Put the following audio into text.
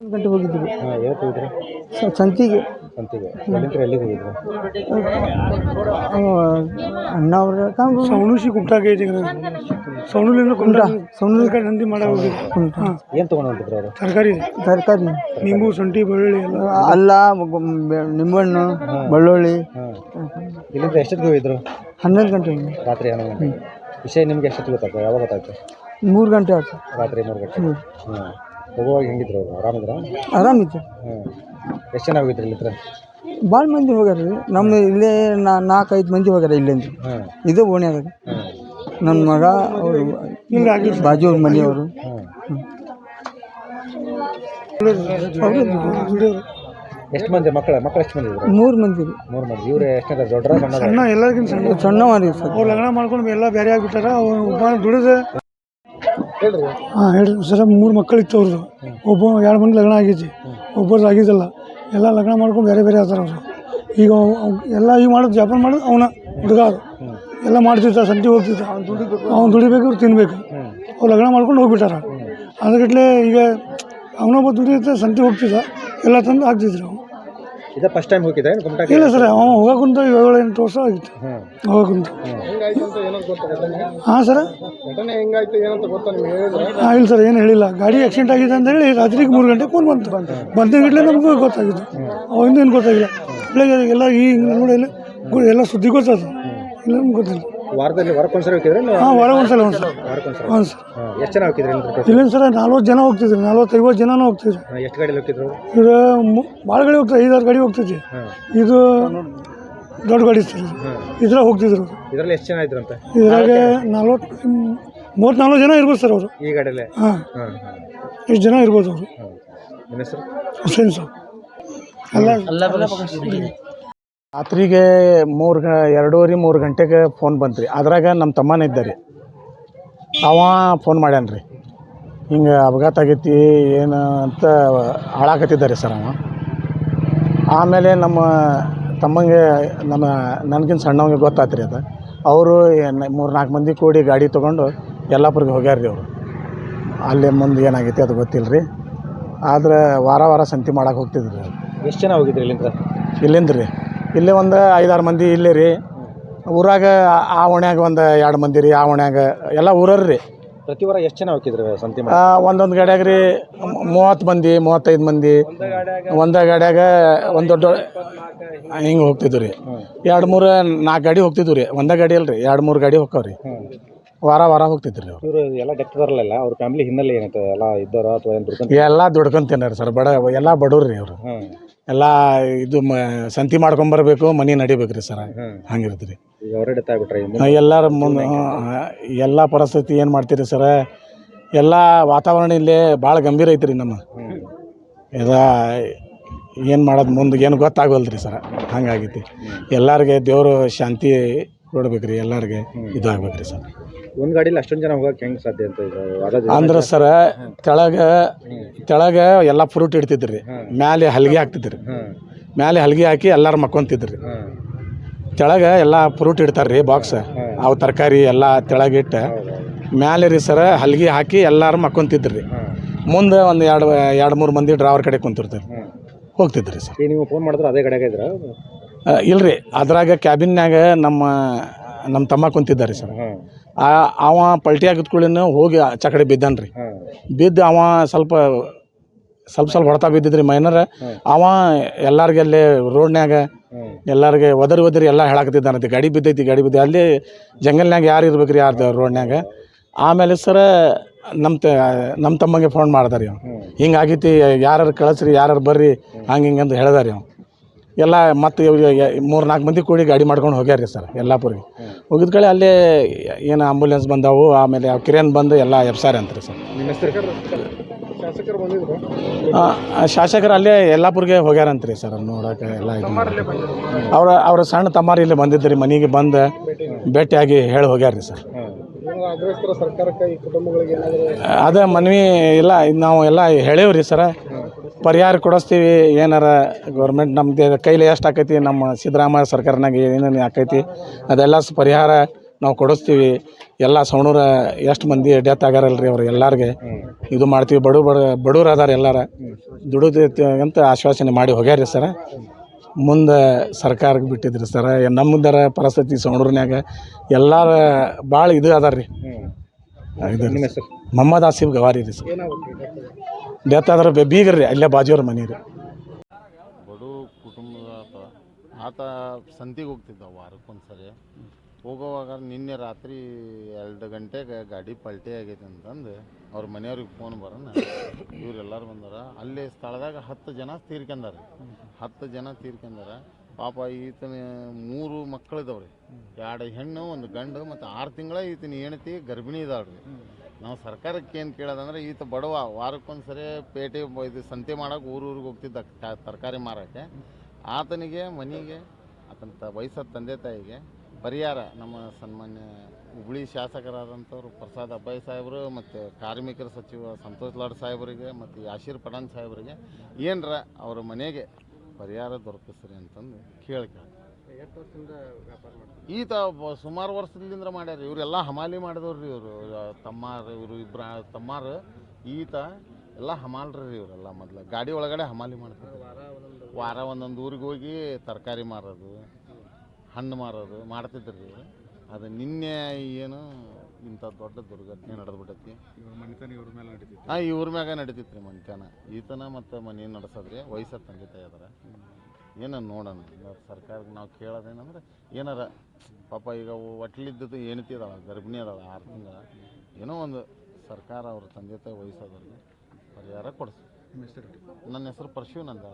ಗಂಟೆ ಹೋಗಿದ್ವಿ. ಹಾಂ ಯಾವತ್ತು ಹೋಗಿದ್ರಿ? ಸ- ಸಂತಿಗೆ. ಸಂತಿಗೆ. ಅಲ್ಲಿಂದ ಎಲ್ಲಿಗೆ ಹೋಗಿದ್ರು? ಅವ ಅಣ್ಣ ಅವ್ರ ಕಾಂಬ ಸೌನುಸಿ ಕುಮಟಾಗೆ ಐತಿ ಸೌನುಲಿಂದ ಕುಮಟಾ ಸೌಣುಲಿ ಕಡೆ ನಂದಿ ಮಾಡ ಹಾಂ. ಏನು ತೊಗೊಂಡು ಹೊಂಟಿದ್ರು ಅವರು? ತರಕಾರಿ ತರಕಾರಿ. ನಿಂಬು ಶುಂಠಿ ಬೆಳ್ಳುಳ್ಳಿ ಎಲ್ಲ. ಅಲ್ಲ ನಿಂಬಣ್ಣು ಬೆಳ್ಳುಳ್ಳಿ. ಇಲ್ಲಿಂದ ಎಷ್ಟೊತ್ತಿಗೆ ಹೋಗಿದ್ರು? ಹನ್ನೊಂದು ಗಂಟೆ ರಾತ್ರಿ ಹನ್ನೊಂದು ಗಂಟೆ. ವಿಷಯ ನಿಮ್ಗೆ ಎಷ್ಟೊತ್ತಿಗೆ ಗೊತ್ತಾಗ್ತದೆ? ಯಾವಾಗ ಗೊತ್ತಾಯ್ತು ಮೂರು ಗಂಟೆ ಆಯ್ತು. ರಾತ್ರಿ ಮೂರು ಗಂಟೆ. ಹೋಗುವಾಗ ಹೆಂಗಿದ್ರು ಅವ್ರು? ಆರಾಮಿದ್ರ? ಆರಾಮಿತ್ತು ಹಾಂ ಎಷ್ಟು ಜನ ಹೋಗಿದ್ರಿ ಇಲ್ಲಿತ್ರ ಭಾಳ ಮಂದಿ ಹೋಗ್ಯಾರ ರೀ ನಮ್ಮ ಇಲ್ಲೇ ನಾ ನಾಲ್ಕೈದು ಮಂದಿ ಹೋಗ್ಯಾರ ಇಲ್ಲಿಂದ ಹಾಂ ಇದು ಓಣ್ಯಾಗ ನನ್ನ ಮಗ ಅವರು ಬಾಜು ಅವ್ರ ಮನೆಯವರು. ಅವರು ಎಷ್ಟು ಮಂದಿ ಮಕ್ಕಳ ಮಕ್ಕಳು ಎಷ್ಟು ಮಂದಿ ಇದ್ರು? ಮೂರು ಮಂದಿ ರೀ ಮೂರು ಮಂದಿ. ಇವ್ರು ಎಷ್ಟು ದೊಡ್ಡ ಸಣ್ಣ ಎಲ್ಲರಿಗಿಂತ ಸಣ್ಣ. ಸಣ್ಣವ ರೀ ಸರ್. ಅವ್ರು ಲಗ್ನ ಮಾಡ್ಕೊಂಡು ಎಲ್ಲ ಬೇರೆ ಆಗಿಬಿಟ್ಟಾರ. ಅವ್ರು ದುಡಿದ ಹಾಂ ಹೇಳ್ರಿ. ಸರ ಮೂರು ಮಕ್ಕಳಿತ್ತು ಅವ್ರದ್ದು ಒಬ್ಬ ಎರಡು ಮಂದಿ ಲಗ್ನ ಆಗೈತಿ ಒಬ್ಬರದ್ದು ಆಗಿದ್ದಲ್ಲ. ಎಲ್ಲ ಲಗ್ನ ಮಾಡ್ಕೊಂಡು ಬೇರೆ ಬೇರೆ ಆತಾರ ಅವರು. ಈಗ ಎಲ್ಲ ಈಗ ಮಾಡೋದು ಜಾಪನ್ ಮಾಡೋದು ಅವನ ಹುಡುಗ. ಎಲ್ಲ ಮಾಡ್ತಿದ್ದ ಸಂತಿ ಹೋಗ್ತಿದ್ದ ಅವ್ನು ದುಡಿಬೇಕು. ಇವ್ರು ತಿನ್ಬೇಕು. ಅವ್ರು ಲಗ್ನ ಮಾಡ್ಕೊಂಡು ಹೋಗ್ಬಿಟ್ಟಾರ. ಅದಕ್ಕೆ ಈಗ ಅವನೊಬ್ಬ ದುಡಿಯುತ್ತೆ ಸಂತಿ ಹೋಗ್ತಿದ್ದ. ಎಲ್ಲ ತಂದು ಹಾಕ್ತಿದ್ರು ಅವ್ನು ಇದೇ ಫಸ್ಟ್ ಟೈಮ್ ಹೋಗಿದ್ದೆ ಕುಮಟಾಗಿ ಇಲ್ಲ ಸರ್ ಅವ ಹೋಗಕ್ಕಂತ ಏಳು ಎಂಟು ವರ್ಷ ಆಗಿತ್ತು ಹೋಗಂತ ಹೋಗಕ್ಕಂತ ಹಾಂ ಸರ್? ಹಾಂ ಇಲ್ಲ ಸರ್ ಏನು ಹೇಳಿಲ್ಲ. ಗಾಡಿ ಆಕ್ಸಿಡೆಂಟ್ ಆಗಿದೆ ಅಂತ ಹೇಳಿ ರಾತ್ರಿಗೆ ಮೂರು ಗಂಟೆಗೆ ಫೋನ್ ಬಂತು. ಬಂದಿಗಿಟ್ಲೆ ನಮಗೂ ಗೊತ್ತಾಗಿತ್ತು ಅವಾಗಿಂದ ಏನು ಗೊತ್ತಾಗಿಲ್ಲ. ಬೆಳಗ್ಗೆ ಎಲ್ಲ ಈ ನೋಡಿ ಎಲ್ಲ ಸುದ್ದಿ ಗೊತ್ತಾಯ್ತು. ಇಲ್ಲ ನಮ್ಗೆ ಗೊತ್ತಿಲ್ಲ. ವಾರದಲ್ಲಿ ವಾರಕ್ಕೊಂದ್ಸರಿ ಹೋಗಿದ್ರೆ ಹಾಂ ವಾರ ಒಂದ್ಸಲ ಒಂದು ಸಲ ಹಾಂ ಸರ್ ಎಷ್ಟು ಜನ ಹೋಗ್ತಿದ್ರಿ ಇಲ್ಲ ಸರ್ ನಲ್ವತ್ತು ಜನ ಹೋಗ್ತಿದ್ರು. ನಲ್ವತ್ತು ಐವತ್ತು ಜನನೂ ಹೋಗ್ತಿದ್ರು. ಎಷ್ಟು ಗಾಡಿ ಹೋಗ್ತಿದ್ರು ಈಗ ಭಾಳ ಗಾಡಿ ಹೋಗ್ತಾರೆ ಐದಾರು ಗಾಡಿ ಹೋಗ್ತೈತಿ ಇದು ದೊಡ್ಡ ಗಾಡಿ ಸರ್. ಇದ್ರಾಗ ಹೋಗ್ತಿದ್ರು. ಇದರಲ್ಲಿ ಎಷ್ಟು ಜನ ಇದ್ರಂತೆ? ಇದ್ರಾಗ ನಲ್ವತ್ತು ಮೂವತ್ತು ನಾಲ್ಕು ಜನ ಇರ್ಬೋದು ಸರ್ ಅವರು. ಈ ಗಾಡಿಯಲ್ಲೇ? ಹಾಂ. ಎಷ್ಟು ಜನ ಇರ್ಬೋದು ಅವರು? ಹಾಂ ನಿಮ್ಮ ಹೆಸರು? ಹುಸೇನ್ ಸರ್. ಎಲ್ಲ ರಾತ್ರಿಗೆ ಮೂರು ಗ ಎರಡೂವರೆ ಮೂರು ಗಂಟೆಗೆ ಫೋನ್ ಬಂತು ರೀ ಅದ್ರಾಗ ನಮ್ಮ ತಮ್ಮನ ಇದ್ದ ರೀ ಅವ ಫೋನ್ ಮಾಡ್ಯಾನ ರೀ ಹಿಂಗೆ ಅಪಘಾತ ಆಗೈತಿ ಏನು ಅಂತ ಹಾಳಾಕತ್ತಿದ್ದಾರೆ ಸರ್ ಅವ. ಆಮೇಲೆ ನಮ್ಮ ತಮ್ಮಂಗೆ ನಮ್ಮ ನನ್ಗಿಂತ ಸಣ್ಣವಂಗೆ ಗೊತ್ತಾತು ರೀ ಅದು. ಅವರು ಮೂರು ನಾಲ್ಕು ಮಂದಿ ಕೂಡಿ ಗಾಡಿ ತೊಗೊಂಡು ಯಲ್ಲಾಪುರಿಗೆ ಹೋಗ್ಯಾರ ರೀ ಅವರು. ಅಲ್ಲಿ ಮುಂದೆ ಏನಾಗೈತಿ ಅದು ಗೊತ್ತಿಲ್ಲ ರೀ ಆದ್ರೆ ವಾರ ವಾರ ಸಂತಿ ಮಾಡಕ್ಕೆ ಹೋಗ್ತಿದ್ರು ರೀ ಎಷ್ಟು ಜನ ಹೋಗಿದ್ರಿ ಇಲ್ಲಿಂದ? ಇಲ್ಲಿಂದ ರೀ ಇಲ್ಲೇ ಒಂದು ಐದಾರು ಮಂದಿ ಇಲ್ಲೇ ರೀ ಊರಾಗ ಆ- ಆ ಓಣ್ಯಾಗ ಒಂದು ಎರಡು ಮಂದಿ ರೀ ಆ ಓಣ್ಯಾಗ ಎಲ್ಲ ಊರರು ರೀ. ಪ್ರತಿ ವಾರ ಎಷ್ಟು ಜನ ಹೋಗಿದ್ರಿ ಸಂತಿ ಮಾಡಿ? ಒಂದೊಂದು ಗಾಡ್ಯಾಗ ರೀ ಮೂವತ್ತು ಮಂದಿ ಮೂವತ್ತೈದು ಮಂದಿ. ಒಂದೇ ಗಾಡ್ಯಾಗ ಒಂದು ದೊಡ್ಡ ಹಿಂಗೆ ಹೋಗ್ತಿದ್ವು ರೀ. ಎರಡು ಮೂರು ನಾಲ್ಕು ಗಾಡಿ ಹೋಗ್ತಿದ್ವು ರೀ. ಒಂದೇ ಗಾಡಿ ಅಲ್ರಿ. ಎರಡು ಮೂರು ಗಾಡಿ ಹೋಗ್ತಾವ್ರಿ ವಾರ ವಾರ ಹೋಗ್ತಿದ್ರು ರೀ ಇವರು ಎಲ್ಲ ಡೆತ್ ಬರಲಿಲ್ಲ ಅವ್ರ ಫ್ಯಾಮಿಲಿ ಹಿನ್ನೆಲೆ ಏನಂತ? ಎಲ್ಲ ಇದ್ದವ್ರ ಅಥವಾ ಏನು ದುಡ್ಕೊಂಡು ಎಲ್ಲ ದುಡ್ಕೊಂಡ್ ತಿನ್ನಾರ ಸರ್ ಬಡ ಎಲ್ಲ ಬಡವ್ರು ರೀ ಅವರು. ಹಾಂ. ಎಲ್ಲ ಇದು ಮ ಸಂತಿ ಮಾಡ್ಕೊಂಬರ್ಬೇಕು ಮನೆ ನಡಿಬೇಕು ರೀ ಸರ್ ಹಂಗಿರ್ತೀರಿ ಹಂಗಿರುತ್ತೆ ರೀ ಈಗ ಅವರೇ ಡೆತ್ ಆಗ್ಬಿಟ್ರೆ ಎಲ್ಲರ ಮುಂದೆ ಎಲ್ಲ ಪರಿಸ್ಥಿತಿ ಏನು ಮಾಡ್ತೀರಿ ಸರ? ಎಲ್ಲ ವಾತಾವರಣ ಇಲ್ಲಿ ಭಾಳ ಗಂಭೀರ ಐತ್ರಿ ನಮ್ಮ. ಎಲ್ಲ ಏನು ಮಾಡೋದು ಮುಂದೆ ಏನು ಗೊತ್ತಾಗವಲ್ದು ರೀ ಸರ ಹಂಗಾಗೈತಿ. ಎಲ್ಲರಿಗೆ ದೇವರು ಶಾಂತಿ ಕೊಡ್ಬೇಕು ರೀ ಎಲ್ಲರಿಗೆ ಇದು ಆಗ್ಬೇಕು ರೀ ಸರ್. ಒಂದು ಗಾಡಿಲಿ ಅಷ್ಟೊಂದು ಜನ ಹೋಗಕ್ಕೆ ಹೆಂಗೆ ಸಾಧ್ಯ ಅಂತ ಇದು? ಅದಾದ ಅಂದ್ರೆ ಸರ ಕೆಳಗೆ ಕೆಳಗೆ ಎಲ್ಲ ಫ್ರೂಟ್ ಇಡ್ತಿದ್ರಿ. ಮ್ಯಾಲೆ ಹಲ್ಗೆ ಹಾಕ್ತಿದ್ರಿ. ಮ್ಯಾಲೆ ಹಲ್ಗೆ ಹಾಕಿ ಎಲ್ಲಾರು ಮಕ್ಕೊಂತಿದ್ರಿ. ರೀ ಎಲ್ಲಾ ಫ್ರೂಟ್ ಇಡ್ತಾರೆ ರೀ ಬಾಕ್ಸ್ ಅವು ತರಕಾರಿ ಎಲ್ಲ ತೆಳಗಿಟ್ಟು. ಮ್ಯಾಲೆ ರೀ ಸರ ಹಲ್ಗೆ ಹಾಕಿ ಎಲ್ಲಾರು ಮಕ್ಕೊಂತಿದ್ರಿ. ಮುಂದೆ ಒಂದು ಎರಡು ಎರಡು ಮೂರು ಮಂದಿ ಡ್ರೈವರ್ ಕಡೆ ಕುಂತಿರ್ತಾರೆ. ಹೋಗ್ತಿದ್ರಿ ಸರ್. ಈಗ ನೀವು ಫೋನ್ ಮಾಡಿದ್ರೆ ಅದೇ ಕಡೆಗೆ ಇದ್ರ? ಇಲ್ರಿ. ಅದ್ರಾಗ ಕ್ಯಾಬಿನ್ಯಾಗ ನಮ್ಮ ನಮ್ಮ ತಮ್ಮ ಕುಂತಿದ್ದಾರೆ ಸರ್. ಆ ಅವ ಪಲ್ಟಿ ಆಗಿದ ಕೂಡಲೇ ಹೋಗಿ ಚಕಡಿ ಬಿದ್ದಾನೆ ರೀ ಬಿದ್ದು ಅವ ಸ್ವಲ್ಪ ಸ್ವಲ್ಪ ಸ್ವಲ್ಪ ಹೊಡೆತ ಬಿದ್ದಿದ್ರಿ ಮೈನರ್ ಅವ ಎಲ್ಲರಿಗೆ ಅಲ್ಲಿ ರೋಡ್ನ್ಯಾಗ. ಎಲ್ಲರಿಗೆ ಒದರಿ ಒದರಿ ಎಲ್ಲ ಹೇಳಾಕತ್ತಿದ್ದಾನಂತೆ. ಗಾಡಿ ಬಿದ್ದೈತಿ ಗಾಡಿ ಬಿದ್ದ. ಅಲ್ಲಿ ಜಂಗಲ್ನ್ಯಾಗ ಯಾರು ಇರ್ಬೇಕು ರೀ ಯಾರ್ದು ರೋಡ್ನ್ಯಾಗ? ಆಮೇಲೆ ಸರ ನಮ್ಮ ತ ನಮ್ಮ ತಮ್ಮಂಗೆ ಫೋನ್ ಮಾಡ್ದಾರಿ ಅವ್ನು ಹಿಂಗಾಗೈತಿ ಯಾರು ಕಳಿಸ್ರಿ ಯಾರು ಬರ್ರಿ ಹಂಗೆ ಹಿಂಗೆ ಅಂತ ಹೇಳ್ದಾರಿ ಅವ. ಎಲ್ಲ ಮತ್ತು ಮೂರು ನಾಲ್ಕು ಮಂದಿ ಕೂಡಿ ಗಾಡಿ ಮಾಡ್ಕೊಂಡು ಹೋಗ್ಯಾರ ರೀ ಸರ್ ಯಲ್ಲಾಪುರಿಗೆ. ಹೋಗಿದ ಕಡೆ ಅಲ್ಲೇ ಏನು ಆಂಬುಲೆನ್ಸ್ ಬಂದಾವು ಆಮೇಲೆ ಕಿರೇನ್ ಬಂದು ಎಲ್ಲ ಎಬ್ಸಾರೆ ರೀ ಸರ್. ಶಾಸಕರು ಅಲ್ಲೇ ಯಲ್ಲಾಪುರ್ಗೆ ಹೋಗ್ಯಾರಂತ್ರಿ ಸರ್ ನೋಡಕ್ಕೆ ಎಲ್ಲ ಇದು ಅವ್ರ ಅವ್ರ ಸಣ್ಣ ತಮ್ಮಾರು ಇಲ್ಲಿ ಬಂದಿದ್ರಿ ಮನೆಗೆ ಬಂದು ಭೇಟಿಯಾಗಿ ಹೇಳಿ ಸರ್. ಈ ಕುಟುಂಬಗಳಿಗೆ ಏನಾದರೂ ಅದೇ ಮನವಿ ಇಲ್ಲ ನಾವು ಎಲ್ಲ ಹೇಳೇವ್ರಿ ಸರ. ಪರಿಹಾರ ಕೊಡಿಸ್ತೀವಿ. ಏನಾರ ಗೌರ್ಮೆಂಟ್ ನಮ್ಮದು ಕೈಲಿ ಎಷ್ಟು ಆಕೈತಿ? ನಮ್ಮ ಸಿದ್ದರಾಮಯ್ಯ ಸರ್ಕಾರನಾಗ ಏನೇನು ಆಕೈತಿ? ಅದೆಲ್ಲ ಸ್ ಪರಿಹಾರ ನಾವು ಕೊಡಿಸ್ತೀವಿ. ಎಲ್ಲ ಸೌಣೂರ ಎಷ್ಟು ಮಂದಿ ಡೆತ್ ಆಗ್ಯಾರಲ್ರಿ ಅವ್ರು ಎಲ್ಲರಿಗೆ. ಇದು ಮಾಡ್ತೀವಿ. ಬಡ ಬಡ ಬಡವ್ರು ಅದಾರ ಎಲ್ಲಾರ. ದುಡಿದೈತಿ ಅಂತ ಆಶ್ವಾಸನೆ ಮಾಡಿ ಹೋಗ್ಯಾರಿ ಸರ. ಮುಂದೆ ಸರ್ಕಾರಕ್ಕೆ ಬಿಟ್ಟಿದ್ರಿ ಸರ. ನಮ್ಮದರ ಪರಿಸ್ಥಿತಿ ಸವಣೂರಿನ್ಯಾಗ ಎಲ್ಲಾರ ಭಾಳ ಇದು ಅದಾರ ರೀ ಇದು ಮೊಹಮ್ಮದ್ ಆಸಿಫ್ ಗವಾರಿ ರೀ ಸರ್. ಡೆತ್ ಆದ್ರೆ ಬೀಗ್ರಿ ಅಲ್ಲೇ ಬಾಜಿಯವ್ರ ಮನೆ ರೀ. ಬಡು ಕುಟುಂಬದ ಆತ ಆತ ಸಂತಿಗೆ ಹೋಗ್ತಿದ್ದ ವಾರಕ್ಕೊಂದ್ಸರಿ ಹೋಗೋವಾಗ ನಿನ್ನೆ ರಾತ್ರಿ ಎರಡು ಗಂಟೆಗೆ ಗಾಡಿ ಪಲ್ಟಿ ಆಗೈತೆ ಅಂತಂದು ಅವ್ರ ಮನೆಯವ್ರಿಗೆ ಫೋನ್ ಬರೋಣ. ಇವರೆಲ್ಲರೂ ಬಂದಾರ. ಅಲ್ಲಿ ಸ್ಥಳದಾಗ ಹತ್ತು ಜನ ತೀರ್ಕೊಂಡಾರ. ಹತ್ತು ಜನ ತೀರ್ಕೊಂಡಾರ. ಪಾಪ ಈತನ ಮೂರು ಮಕ್ಕಳಿದಾವ್ರಿ. ಎರಡು ಹೆಣ್ಣು, ಒಂದು ಗಂಡು ಮತ್ತು ಆರು ತಿಂಗಳ ಈತನ ಹೆಂಡತಿ ಗರ್ಭಿಣಿ ಇದಾವ್ರಿ ನಾವು ಸರ್ಕಾರಕ್ಕೆ ಏನು ಕೇಳೋದಂದ್ರೆ ಈತ ಬಡವ, ವಾರಕ್ಕೊಂದ್ಸರಿ ಪೇಟೆ ಬ- ಇದು ಸಂತೆ ಮಾಡೋಕೆ ಊರೂರಿಗೆ ಹೋಗ್ತಿದ್ದ ತರಕಾರಿ ಮಾರೋಕ್ಕೆ. ಆತನಿಗೆ, ಮನೆಗೆ, ಆತನ ತ ವಯಸ್ಸಾದ ತಂದೆ ತಾಯಿಗೆ ಪರಿಹಾರ ನಮ್ಮ ಸನ್ಮಾನ್ಯ ಹುಬ್ಳಿ ಶಾಸಕರಾದಂಥವ್ರು ಪ್ರಸಾದ್ ಅಬ್ಬಾಯಿ ಸಾಹೇಬರು ಮತ್ತು ಕಾರ್ಮಿಕರ ಸಚಿವ ಸಂತೋಷ್ ಲಾಡ್ ಸಾಹೇಬರಿಗೆ ಮತ್ತು ಯಾಶೀರ್ ಪಠಾಣ್ ಸಾಹೇಬರಿಗೆ ಏನರ ಅವ್ರ ಮನೆಗೆ ಪರಿಹಾರ ದೊರಕಿಸ್ರಿ ಅಂತಂದು ಕೇಳಿ ಈತ ಬ- ಸುಮಾರು ವರ್ಷದಿಂದ ಮಾಡ್ಯಾರ ಇವರೆಲ್ಲ ಹಮಾಲಿ ಮಾಡಿದವ್ರಿ ರೀ ಇವರು. ತಮ್ಮಾರು ಇವರು ಇಬ್ಬರ ತಮ್ಮಾರ ಈತ ಎಲ್ಲ ಹಮಾಲ್ರಿ ಇವರೆಲ್ಲ ಮೊದ್ಲು. ಗಾಡಿ ಒಳಗಡೆ ಹಮಾಲಿ ಮಾಡ್ತಿದ್ರು. ವಾರ ಒಂದೊಂದು ಊರಿಗೆ? ಹೋಗಿ ತರಕಾರಿ ಮಾರೋದು ಹಣ್ಣು ಮಾರೋದು ಮಾಡ್ತಿದ್ರು ಅದು ನಿನ್ನೆ ಏನು ಇಂಥ ದೊಡ್ಡ ದುರ್ಘಟನೆ ನಡೆದ್ಬಿಟ್ಟೈತಿ ಹಾಂ ಇವ್ರ ಮ್ಯಾಗ ನಡೀತಿತ್ತು ರೀ ಮನ್ತನ. ಈತನ ಮತ್ತು ಮನೆ ನಡೆಸೋದ್ರಿ ವಯಸ್ಸಾದ ತಂದೆ ತಾಯಿ ಅದಾರ ಏನೋ ನೋಡೋಣ ಸರ್ಕಾರಕ್ಕೆ ನಾವು ಕೇಳೋದೇನಂದ್ರೆ ಏನಾರ ಪಾಪ ಈಗ ಒಟ್ಲಿದ್ದದ್ದು ಏನತಿ ಅದಾಳ ಗರ್ಭಿಣಿ ಅದಾಳ ಆರು ತಿಂಗಳ ಏನೋ ಒಂದು ಸರ್ಕಾರ ಅವ್ರ ತಂದೆ ತಾಯಿ ವಯಸ್ಸಾದವ್ರಿಗೆ ಪರಿಹಾರ ಕೊಡಿಸ್. ನನ್ನ ಹೆಸರು ಪರಶಿವನಂದ